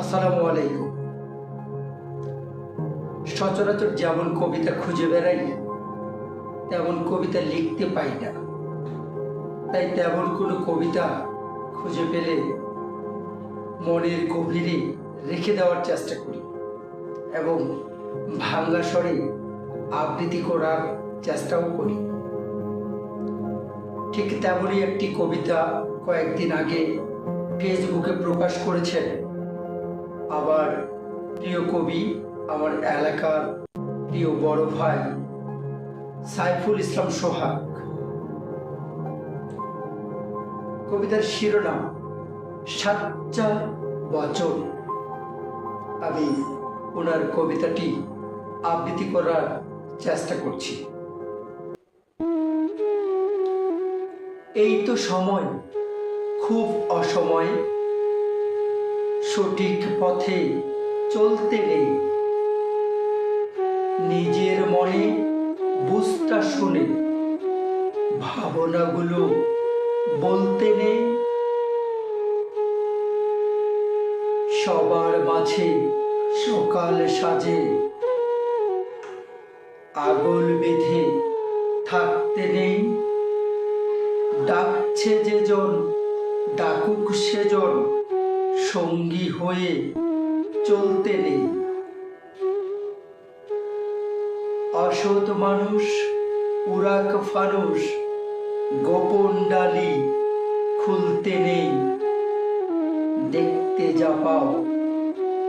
আসসালামু আলাইকুম। সচরাচর যেমন কবিতা খুঁজে বেড়াই, তেমন কবিতা লিখতে পাই না। তাই তেমন কোনো কবিতা খুঁজে পেলে মনের গভীরে রেখে দেওয়ার চেষ্টা করি এবং ভাঙ্গা স্বরে আবৃত্তি করার চেষ্টাও করি। ঠিক তেমনই একটি কবিতা কয়েকদিন আগে ফেসবুকে প্রকাশ করেছেন আমার প্রিয় কবি, আমার এলাকার প্রিয় বড় ভাই সাইফুল ইসলাম সোহাগ। কবিতার শিরোনাম সাচ্চা বচন। আমি ওনার কবিতাটি আবৃত্তি করার চেষ্টা করছি। এই তো সময়, খুব অসময় সঠিক পথে চলতে নেই। নিজের মনে বুঝটা শুনে ভাবনাগুলো বলতে নেই। সবার মাঝে সকাল সাজে আগল বেঁধে থাকতে নেই। ডাকছে যেজন, ডাকুক সেজন সঙ্গী হয়ে চলতে নেই। অসৎ মানুষ, উরাক ফানুষ, গোপন ডালি খুলতে নেই। দেখতে যা পাও,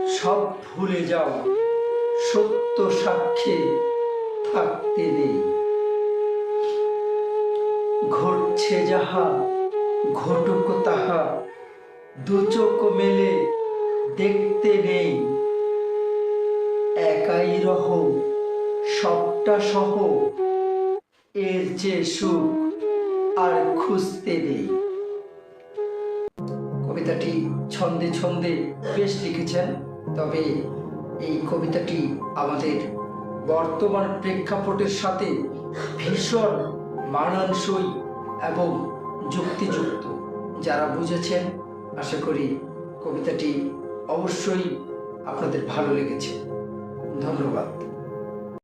সব ভুলে যাও, সত্য সাক্ষ্যে থাকতে নেই। ঘটছে যাহা, ঘটুক তাহা দু চোখ মেলে দেখতে নেই। একাই রহ, সবটা সহ। এর যে সুখ আর খুঁজতে নেই। কবিতাটি ছন্দে ছন্দে বেশ লিখেছেন, তবে এই কবিতাটি আমাদের বর্তমান প্রেক্ষাপটের সাথে ভীষণ মানানসই এবং যুক্তিযুক্ত। যারা বুঝেছেন আশা করি কবিতাটি অবশ্যই আপনাদের ভালো লেগেছে। ধন্যবাদ।